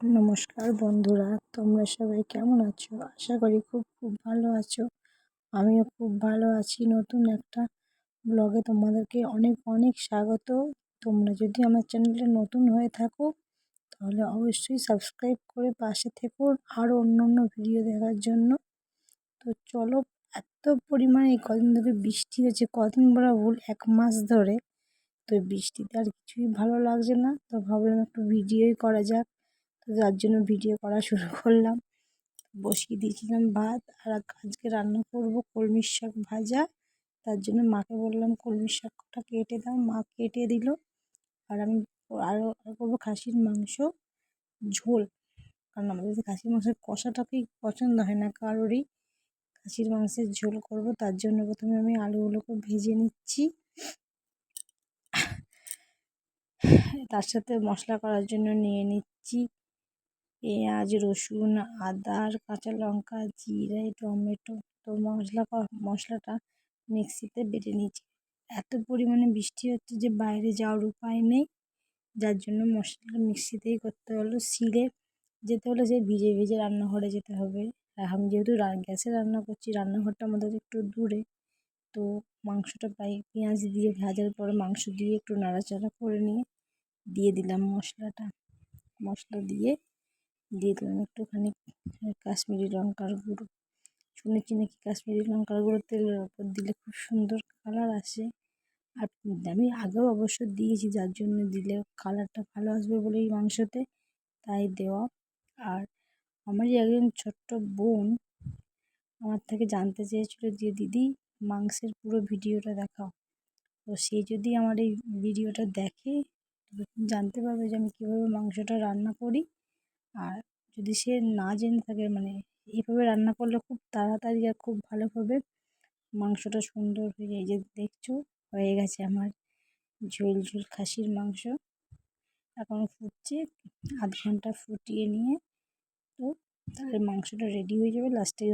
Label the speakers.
Speaker 1: নমস্কার বন্ধুরা, তোমরা সবাই কেমন আছো? আশা করি খুব খুব ভালো আছো। আমিও খুব ভালো আছি। নতুন একটা ব্লগে তোমাদেরকে অনেক অনেক স্বাগত। তোমরা যদি আমার চ্যানেলটা নতুন হয়ে থাকো, তাহলে অবশ্যই সাবস্ক্রাইব করে পাশে থেকো আরও অন্য অন্য ভিডিও দেখার জন্য। তো চলো, এত পরিমাণে এই কদিন ধরে বৃষ্টি হয়েছে, কদিন বলা ভুল, এক মাস ধরে। তো বৃষ্টিতে আর কিছুই ভালো লাগছে না। তো ভাবলাম একটু ভিডিওই করা যাক। তো যার জন্য ভিডিও করা শুরু করলাম। বসিয়ে দিয়েছিলাম ভাত আর আজকে রান্না করব কলমির শাক ভাজা। তার জন্য মাকে বললাম কলমির শাকটা কেটে দাও। মা কেটে দিল। আর আমি আরও করব খাসির মাংস, ঝোল। কারণ আমাদের খাসির মাংসের কষাটাকেই পছন্দ হয় না কারোরই। খাসির মাংসের ঝোল করব। তার জন্য প্রথমে আমি আলুগুলোকে ভেজে নিচ্ছি। তার সাথে মশলা করার জন্য নিয়ে নিচ্ছি। পেঁয়াজ, রসুন, আদা, কাঁচা লঙ্কা, জিরে, টমেটো। তো মশলা মশলাটা মিক্সিতে বেটে নিয়েছি। এত পরিমাণে বৃষ্টি হচ্ছে যে বাইরে যাওয়ার উপায় নেই। যার জন্য মশলাটা মিক্সিতেই করতে হলো। সিলে যেতে হলে যে ভিজে ভিজে রান্নাঘরে যেতে হবে। আমি যেহেতু গ্যাসে রান্না করছি, রান্নাঘরটা আমাদের একটু দূরে। তো মাংসটা পাই পেঁয়াজ দিয়ে ভাজার পরে মাংস দিয়ে একটু নাড়াচাড়া করে নিয়ে দিয়ে দিলাম মশলাটা। মশলা দিয়ে দিয়ে দিলাম একটুখানি কাশ্মীরি লঙ্কার গুঁড়ো। শুনেছি নাকি কাশ্মীরি লঙ্কার গুঁড়ো তেলের ওপর দিলে খুব সুন্দর কালার আসে। আর আমি আগেও অবশ্য দিয়েছি, যার জন্য দিলে কালারটা ভালো আসবে বলেই মাংসতে, তাই দেওয়া। আর আমারই একজন ছোট্ট বোন আমার থেকে জানতে চেয়েছিলো যে, দিদি, মাংসের পুরো ভিডিওটা দেখাও। তো সে যদি আমার এই ভিডিওটা দেখে জানতে পারবে যে আমি কীভাবে মাংসটা রান্না করি। আর যদি সে না জেনে থাকে মানে এইভাবে রান্না করলে খুব তাড়াতাড়ি আর খুব ভালোভাবে মাংসটা সুন্দর হয়ে যে দেখছ, হয়ে গেছে আমার ঝোল ঝোল খাসির মাংস। এখন ফুটছে, আধ ঘণ্টা ফুটিয়ে নিয়ে তো তাহলে মাংসটা রেডি হয়ে যাবে লাস্টে